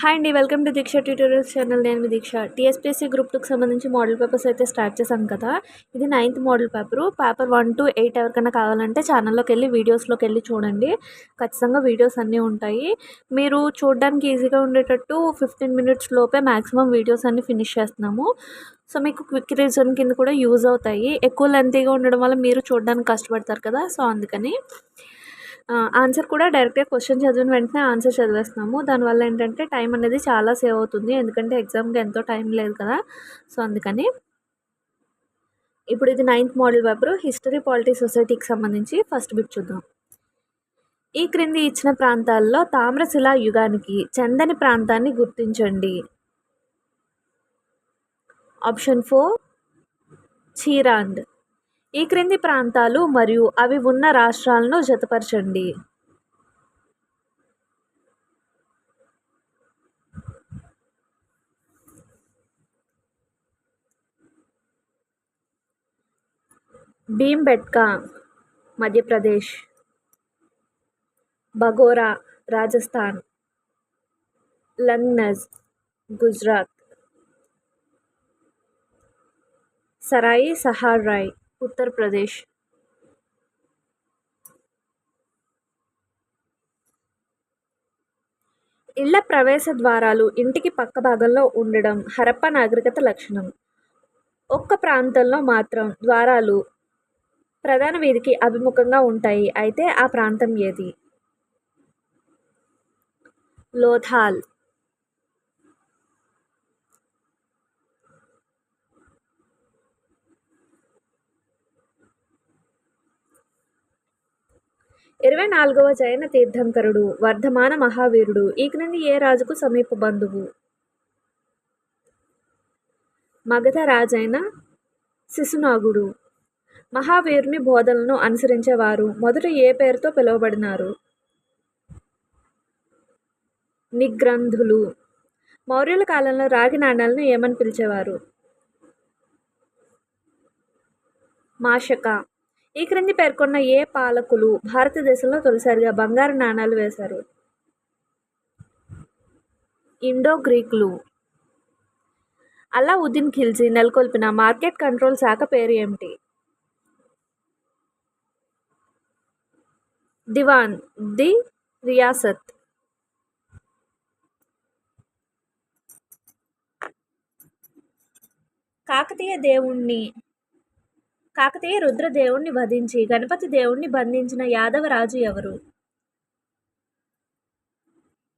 Hi అండి welcome to Diksha tutorials channel. నేను దీక్ష. TSPSC group టూకి సంబంధించి మోడల్ పేపర్స్ అయితే స్టార్ట్ చేశాం కదా. ఇది ninth model paper. Paper one two eight ఎవరికైనా కావాలంటే ఛానల్లోకి వెళ్ళి వీడియోస్లోకి వెళ్ళి చూడండి. ఖచ్చితంగా వీడియోస్ అన్నీ ఉంటాయి. మీరు చూడడానికి ఈజీగా ఉండేటట్టు ఫిఫ్టీన్ మినిట్స్ లోపే మ్యాక్సిమం వీడియోస్ అన్నీ ఫినిష్ చేస్తున్నాము. సో మీకు క్విక్ రీజన్ కింద కూడా యూజ్ అవుతాయి. ఎక్కువ లెంతీగా ఉండడం వల్ల మీరు చూడడానికి కష్టపడతారు కదా. సో అందుకని ఆన్సర్ కూడా డైరెక్ట్గా క్వశ్చన్ చదివిన వెంటనే ఆన్సర్ చదివేస్తున్నాము. దానివల్ల ఏంటంటే టైం అనేది చాలా సేవ్ అవుతుంది. ఎందుకంటే ఎగ్జామ్కి ఎంతో టైం లేదు కదా. సో అందుకని ఇప్పుడు ఇది ninth model paper history polity సొసైటీకి సంబంధించి ఫస్ట్ బిట్ చూద్దాం. ఈ క్రింది ఇచ్చిన ప్రాంతాల్లో తామ్రశిలా యుగానికి చెందని ప్రాంతాన్ని గుర్తించండి. Option four Chirand. ఈ క్రింది ప్రాంతాలు మరియు అవి ఉన్న రాష్ట్రాలను జతపరచండి. భీంబెట్కా మధ్యప్రదేశ్. బగోరా రాజస్థాన్. లంగ్నజ్ గుజరాత్. సరాయి సహార్ రాయ్. ఉత్తరప్రదేశ్ ఇళ్ళ ప్రవేశ ద్వారాలు ఇంటికి పక్క భాగంలో ఉండడం హరప్ప నాగరికత లక్షణం. ఒక్క ప్రాంతంలో మాత్రం ద్వారాలు ప్రధాన వీధికి అభిముఖంగా ఉంటాయి. అయితే ఆ ప్రాంతం ఏది? లోథాల్. ఇరవై నాలుగవ జైన తీర్థంకరుడు వర్ధమాన మహావీరుడు ఈ క్రింది ఏ రాజుకు సమీప బంధువు? మగధ రాజైన శిశునాగుడు. మహావీరుని బోధనలను అనుసరించేవారు. మొదట ఏ పేరుతో పిలువబడినారు? నిగ్రంధులు. మౌర్యుల కాలంలో రాగి నాణ్యాలను ఏమని పిలిచేవారు? మాషక. ఈ క్రింది పేర్కొన్న ఏ పాలకులు భారతదేశంలో తొలిసారిగా బంగారు నాణాలు వేశారు? ఇండో గ్రీకులు. అలావుద్దీన్ ఖిల్జీ నెలకొల్పిన మార్కెట్ కంట్రోల్ శాఖ పేరు ఏమిటి? దివాన్ ది రియాసత్. కాకతీయ దేవుణ్ణి కాకతీయ రుద్రదేవుణ్ణి వధించి గణపతి దేవుణ్ణి బంధించిన యాదవ రాజు ఎవరు?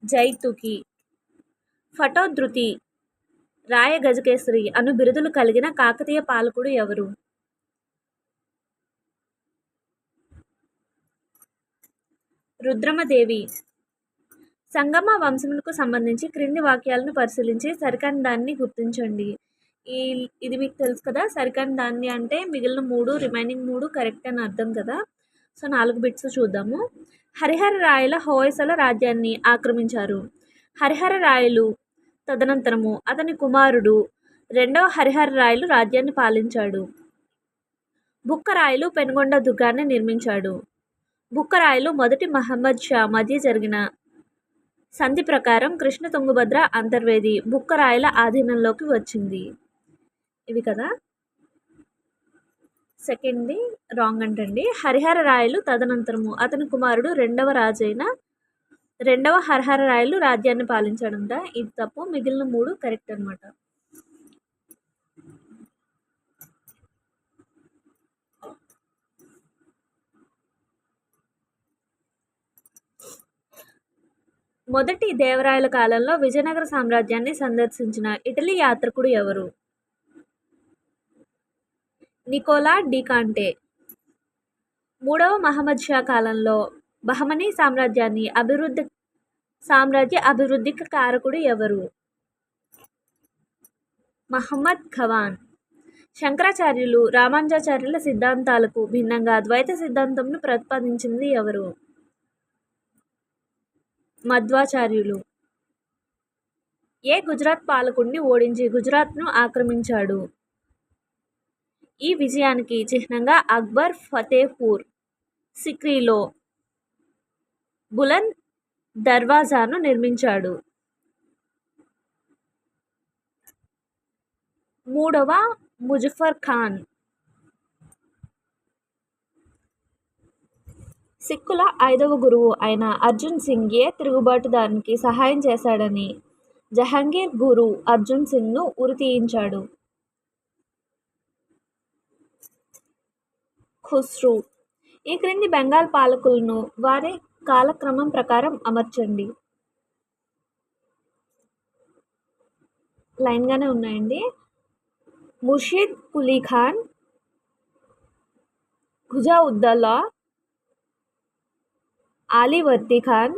జైతుకి. ఫటోధృతి రాయ గజకేసరి అను బిరుదులు కలిగిన కాకతీయ పాలకుడు ఎవరు? రుద్రమదేవి. సంగమ వంశములకు సంబంధించి క్రింది వాక్యాలను పరిశీలించి సరికాని దాన్ని గుర్తించండి. ఈ ఇది మీకు తెలుసు కదా సరికాని దాన్ని అంటే మిగిలిన మూడు రిమైనింగ్ మూడు కరెక్ట్ అని అర్థం కదా. సో నాలుగు బిట్స్ చూద్దాము. హరిహర రాయల హోయసల రాజ్యాన్ని ఆక్రమించారు. హరిహర రాయలు తదనంతరము అతని కుమారుడు రెండవ హరిహర రాయలు రాజ్యాన్ని పాలించాడు. బుక్కరాయలు పెనుగొండ దుర్గాన్ని నిర్మించాడు. బుక్కరాయలు మొదటి మహమ్మద్ షా మధ్య జరిగిన సంధి ప్రకారం కృష్ణ తుంగభద్ర అంతర్వేది బుక్కరాయల ఆధీనంలోకి వచ్చింది. ఇవి కదా? సెకండ్ది రాంగ్ అంటండి. హరిహర రాయలు తదనంతరము. అతని కుమారుడు రెండవ రాజైన రెండవ హరిహర రాయలు రాజ్యాన్ని పాలించడంట. ఇది తప్పు. మిగిలిన మూడు కరెక్ట్ అనమాట మొదటి దేవరాయల కాలంలో విజయనగర సామ్రాజ్యాన్ని సందర్శించిన ఇటలీ యాత్రికుడు ఎవరు? నికోలా డికాంటే మూడవ మహమ్మద్ షా కాలంలో బహమనీ సామ్రాజ్యాన్ని అభివృద్ధి సామ్రాజ్య అభివృద్ధికి కారకుడు ఎవరు? మహమ్మద్ ఖవాన్. శంకరాచార్యులు రామానుజాచార్యుల సిద్ధాంతాలకు భిన్నంగా ద్వైత సిద్ధాంతంను ప్రతిపాదించింది ఎవరు? మధ్వాచార్యులు. ఏ గుజరాత్ పాలకుడిని ఓడించి గుజరాత్ను ఆక్రమించాడు? ఈ విజయానికి చిహ్నంగా అక్బర్ ఫతేపూర్ సిక్రీలో బులంద్ దర్వాజాను నిర్మించాడు. మూడవ ముజఫర్ ఖాన్ సిక్కుల ఐదవ గురువు అయిన అర్జున్ సింగ్ ఏ తిరుగుబాటుదారునికి సహాయం చేశాడని జహంగీర్ గురు అర్జున్ సింగ్ను ఉరితీయించాడు ఖుస్రు. ఈ క్రింది బెంగాల్ పాలకులను వారి కాలక్రమం ప్రకారం అమర్చండి. లైన్గానే ఉన్నాయండి. ముషీద్ కులీ ఖాన్ ఖుజా ఉద్దల్లా ఆలీ వర్దీ ఖాన్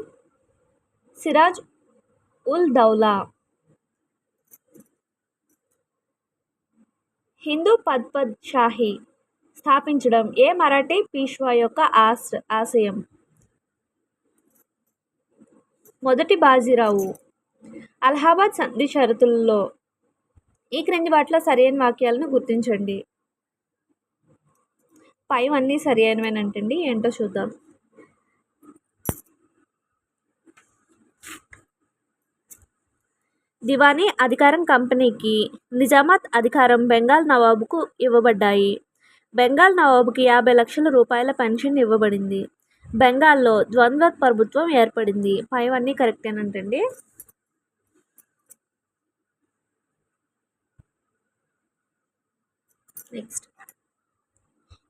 సిరాజ్ ఉల్ దౌలా. హిందూ పద్పద్ షాహీ స్థాపించడం. ఏ మరాఠీ పీష్వా యొక్క ఆశ ఆశయం? మొదటి బాజీరావు. అలహాబాద్ సంధి షరతుల్లో ఈ క్రింది వాటిలో సరైన వాక్యాలను గుర్తించండి. పైవన్నీ సరి అయినవేనంటండి ఏంటో చూద్దాం. దివానీ అధికారం కంపెనీకి నిజామాత్ అధికారం బెంగాల్ నవాబుకు ఇవ్వబడ్డాయి. బెంగాల్ నవాబుకి యాభై లక్షల రూపాయల పెన్షన్ ఇవ్వబడింది. బెంగాల్లో ద్వంద్వ ప్రభుత్వం ఏర్పడింది. పైవన్నీ కరెక్టేనంటండి. నెక్స్ట్.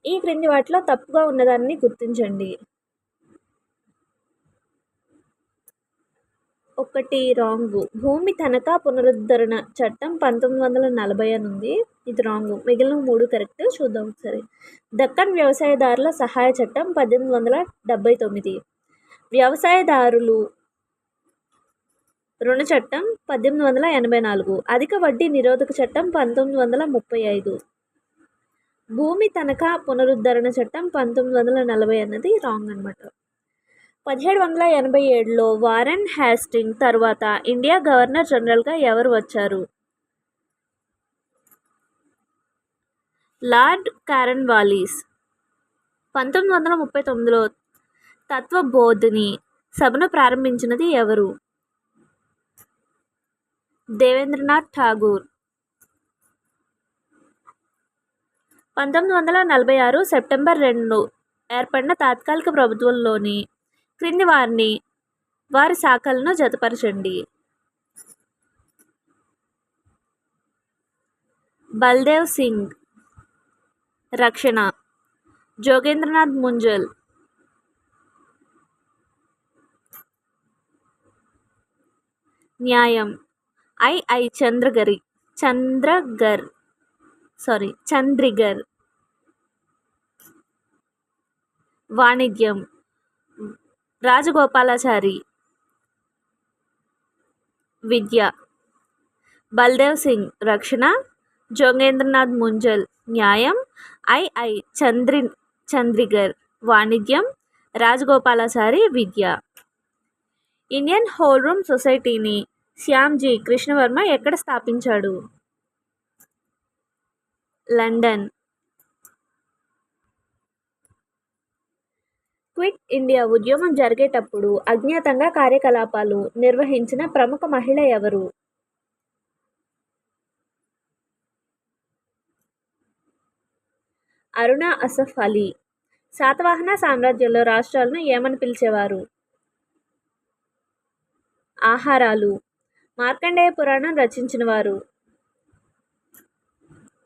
ఈ క్రింది వాటిలో తప్పుగా ఉన్నదాన్ని గుర్తించండి. ఒకటి రాంగ్. భూమి తనఖా పునరుద్ధరణ చట్టం పంతొమ్మిది వందల నలభై అని ఉంది ఇది రాంగ్. మిగిలిన మూడు కరెక్ట్ చూద్దాం ఒకసారి. దక్కన్ వ్యవసాయదారుల సహాయ చట్టం పద్దెనిమిది వందల డెబ్బై తొమ్మిది. వ్యవసాయదారులు రుణ చట్టం పద్దెనిమిది వందల ఎనభై నాలుగు. అధిక వడ్డీ నిరోధక చట్టం పంతొమ్మిది వందల ముప్పై ఐదు. భూమి తనఖా పునరుద్ధరణ చట్టం పంతొమ్మిది వందల నలభై అన్నది రాంగ్ అనమాట పదిహేడు వందల ఎనభై ఏడులో వారెన్ హ్యాస్టింగ్ తర్వాత ఇండియా గవర్నర్ జనరల్గా ఎవరు వచ్చారు? లార్డ్ క్యారన్ వాలీస్ పంతొమ్మిది వందల ముప్పై తొమ్మిదిలో తత్వబోధిని సభను ప్రారంభించినది ఎవరు? దేవేంద్రనాథ్ ఠాగూర్ పంతొమ్మిది వందల నలభై ఆరు సెప్టెంబర్ రెండు ఏర్పడిన తాత్కాలిక ప్రభుత్వంలోని క్రింది వారిని వారి శాఖలను జతపరచండి. బల్దేవ్ సింగ్ రక్షణ. జోగేంద్రనాథ్ ముంజల్ న్యాయం. I I Chandragari Chandragar sorry Chundrigar. వాణిజ్యం. రాజగోపాలాచారి. విద్య. బల్దేవ్ సింగ్ రక్షణ. జోగేంద్రనాథ్ ముంజల్ న్యాయం. ఐఐ చంద్రి చంద్రిగర్ వాణిజ్యం. రాజగోపాలాచారి విద్య. ఇండియన్ హోల్ రూమ్ సొసైటీని శ్యామ్జీ కృష్ణవర్మ ఎక్కడ స్థాపించాడు? లండన్. క్విట్ ఇండియా ఉద్యమం జరిగేటప్పుడు అజ్ఞాతంగా కార్యకలాపాలు నిర్వహించిన ప్రముఖ మహిళ ఎవరు? అరుణ అసఫ్ అలీ. శాతవాహన సామ్రాజ్యంలో రాష్ట్రాలను ఏమని పిలిచేవారు? ఆహారాలు. మార్కండేయ పురాణం రచించిన వారు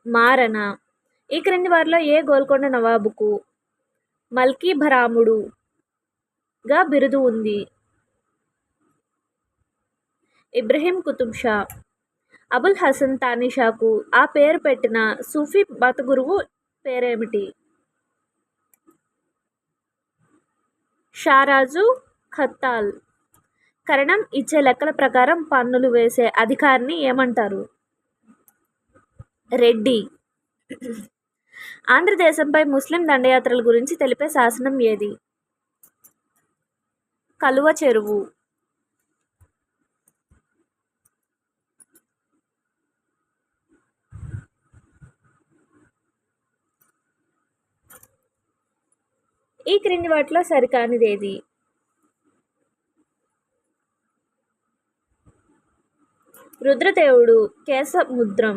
మారణ. ఈ క్రింది వారిలో ఏ గోల్కొండ నవాబుకు మల్కీ భరాముడుగా బిరుదు ఉంది. ఇబ్రహీం కుతుబ్ షా అబుల్ హసన్ తానిషాకు ఆ పేరు పెట్టిన సూఫీ మత గురువు పేరేమిటి? షారాజు ఖత్తాల్. కరణం ఇచ్చే లెక్కల ప్రకారం పన్నులు వేసే అధికారిని ఏమంటారు? రెడ్డి. ఆంధ్రదేశంపై ముస్లిం దండయాత్రల గురించి తెలిపే శాసనం ఏది? కలువ చెరువు. ఈ క్రింది వాటిలో సరికానిదేది? రుద్రదేవుడు కేశముద్రం.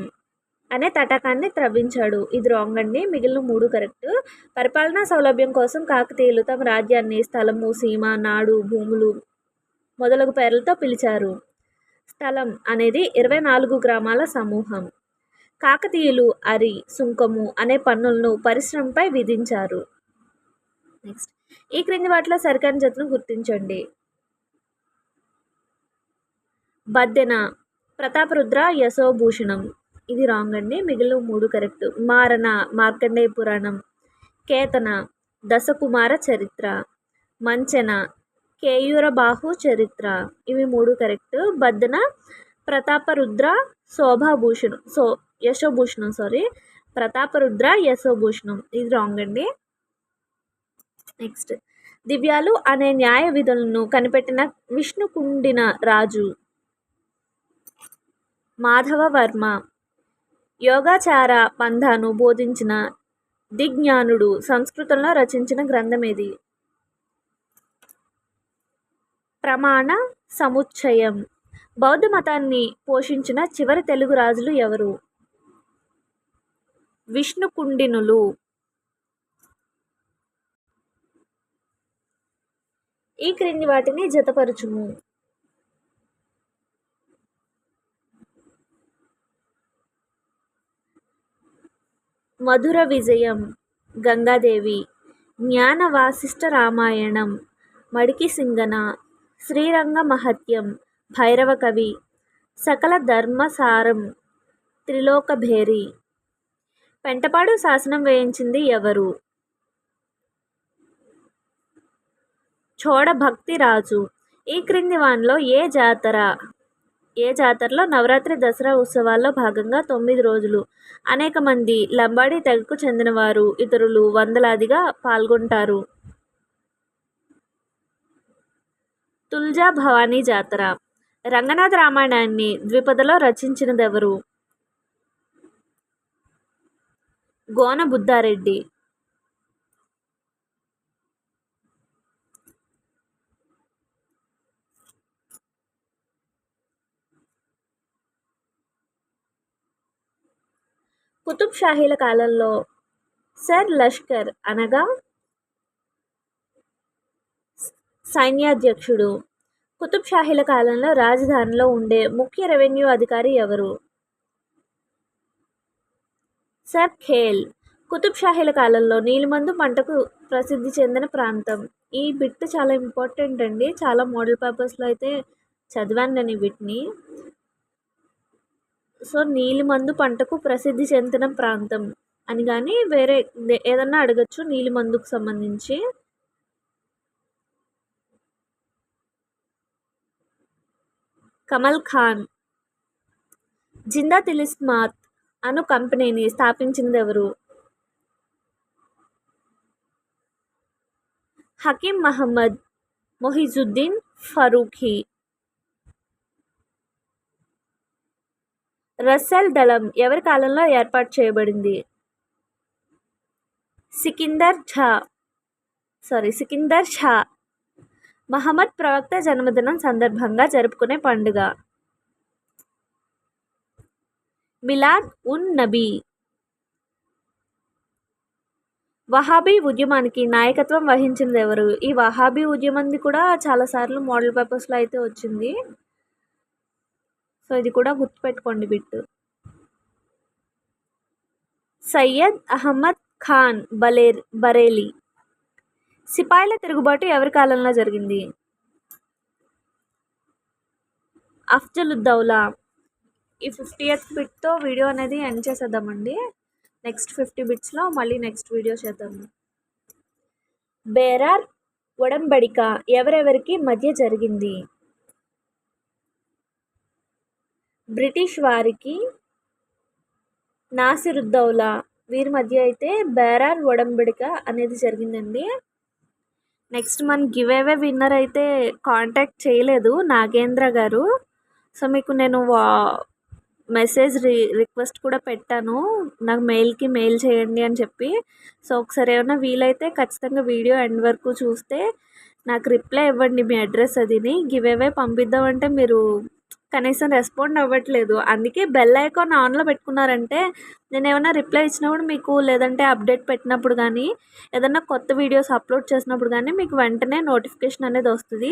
అనే తటాకాన్ని త్రవ్వించాడు. ఇది రాంగ్ అండి మిగిలిన మూడు కరెక్ట్. పరిపాలనా సౌలభ్యం కోసం కాకతీయులు తమ రాజ్యాన్ని స్థలము సీమ నాడు భూములు మొదలగు పేర్లతో పిలిచారు. స్థలం అనేది ఇరవై నాలుగు గ్రామాల సమూహం. కాకతీయులు అరి సుంకము అనే పన్నులను పరిశ్రమపై విధించారు. నెక్స్ట్. ఈ క్రింది వాటిలో సరికాని జతను గుర్తించండి. బద్దెన ప్రతాపరుద్ర యశోభూషణం. ఇది రాంగ్ అండి. మిగిలిన మూడు కరెక్ట్ మారణ మార్కండేయ పురాణం కేతన దశకుమార చరిత్ర మంచెన కేయూరబాహు చరిత్ర. ఇవి మూడు correct Baddena Prataparudra Shobhabhushanam so Yashobhushanam sorry Prataparudra Yashobhushanam. ఇది రాంగ్ అండి. నెక్స్ట్ దివ్యాలు అనే న్యాయ విధులను కనిపెట్టిన విష్ణుకుండిన రాజు. మాధవవర్మ యోగాచార పంధాను బోధించిన దిజ్ఞానుడు సంస్కృతంలో రచించిన గ్రంథం ఇది ప్రమాణ సముచ్చయం. బౌద్ధ మతాన్ని పోషించిన చివరి తెలుగు రాజులు ఎవరు? విష్ణుకుండినులు. ఈ క్రింది వాటిని జతపరచుము. మధుర విజయం గంగాదేవి జ్ఞాన వాసిష్ఠ రామాయణం మడికి సింగన శ్రీరంగ మహత్యం భైరవ కవి సకల ధర్మసారం త్రిలోకభేరి. పెంటపాడు శాసనం వేయించింది ఎవరు? చోడ భక్తి రాజు ఈ క్రింది వానిలో ఏ జాతర? ఏ జాతరలో నవరాత్రి దసరా ఉత్సవాల్లో భాగంగా తొమ్మిది రోజులు. అనేక మంది లంబాడీ తెగకు చెందినవారు ఇతరులు వందలాదిగా పాల్గొంటారు. తుల్జా భవానీ జాతర. రంగనాథ రామాయణాన్ని ద్విపదలో రచించినదెవరు? గోన బుద్ధారెడ్డి. కుతుబ్ షాహీల కాలంలో సర్ లష్కర్ అనగా సైన్యాధ్యక్షుడు. కుతుబ్ షాహీల కాలంలో రాజధానిలో ఉండే ముఖ్య రెవెన్యూ అధికారి ఎవరు? సర్ ఖేల్. కుతుబ్ షాహీల కాలంలో నీలిమందు పంటకు ప్రసిద్ధి చెందిన ప్రాంతం. ఈ బిట్ చాలా ఇంపార్టెంట్ అండి. చాలా మోడల్ పేపర్స్లో అయితే చదివాను నేను ఈ బిట్ని. సో నీలిమందు పంటకు ప్రసిద్ధి చెందిన ప్రాంతం అని కానీ వేరే ఏదన్నా అడగచ్చు నీలిమందుకు సంబంధించి. కమల్ ఖాన్. జిందా తిలిస్మాత్ అను కంపెనీని స్థాపించింది ఎవరు? హకీం మహమ్మద్ మొహిజుద్దీన్ ఫరూఖీ. రస్సెల్ దళం ఎవరి కాలంలో ఏర్పాటు చేయబడింది? సికిందర్ ఝా సారీ సికిందర్ షా మహమ్మద్ ప్రవక్త జన్మదినం సందర్భంగా జరుపుకునే పండుగ. మిలాద్ ఉన్ నబీ. వహాబీ ఉద్యమానికి నాయకత్వం వహించింది ఎవరు? ఈ వహాబీ ఉద్యమంది కూడా చాలాసార్లు మోడల్ పేపర్స్లో అయితే వచ్చింది. సో ఇది కూడా గుర్తుపెట్టుకోండి బిట్ సయ్యద్ అహ్మద్ ఖాన్ బలేర్ బరేలీ. సిపాయిల తిరుగుబాటు ఎవరి కాలంలో జరిగింది? అఫ్జలుద్దౌలా. ఈ ఫిఫ్టీ ఎయిత్ బిట్తో వీడియో అనేది ఎండ్ చేసేద్దామండి. నెక్స్ట్ ఫిఫ్టీ బిట్స్లో మళ్ళీ నెక్స్ట్ వీడియో చేద్దాము బేరార్ ఒడంబడిక ఎవరెవరికి మధ్య జరిగింది? బ్రిటిష్ వారికి నాసిరుద్దౌలా వీరి మధ్య అయితే బేరార్ ఒడంబడిక అనేది జరిగిందండి. నెక్స్ట్ మన గివ్ అవే విన్నర్ అయితే కాంటాక్ట్ చేయలేదు నాగేంద్ర గారు. సో మీకు నేను వా మెసేజ్ రి రిక్వెస్ట్ కూడా పెట్టాను. నాకు మెయిల్కి మెయిల్ చేయండి అని చెప్పి. సో ఒకసారి ఏమైనా వీలైతే ఖచ్చితంగా వీడియో ఎండ్ వరకు చూస్తే నాకు రిప్లై ఇవ్వండి మీ అడ్రస్ అదిని. గివ్ అవే పంపిద్దామంటే మీరు కనీసం రెస్పాండ్ అవ్వట్లేదు. అందుకే బెల్ ఐకాన్ ఆన్లో పెట్టుకున్నారంటే నేను ఏమైనా రిప్లై ఇచ్చినప్పుడు మీకు లేదంటే అప్డేట్ పెట్టినప్పుడు కానీ ఏదైనా కొత్త వీడియోస్ అప్లోడ్ చేసినప్పుడు కానీ మీకు వెంటనే నోటిఫికేషన్ అనేది వస్తుంది.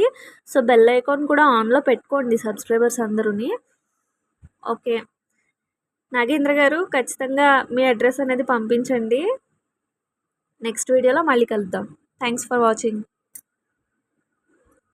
సో బెల్ ఐకాన్ కూడా ఆన్లో పెట్టుకోండి సబ్స్క్రైబర్స్ అందరూని. ఓకే. నాగేంద్ర గారు ఖచ్చితంగా మీ అడ్రస్ అనేది పంపించండి. నెక్స్ట్ వీడియోలో మళ్ళీ కలుద్దాం. Thanks for watching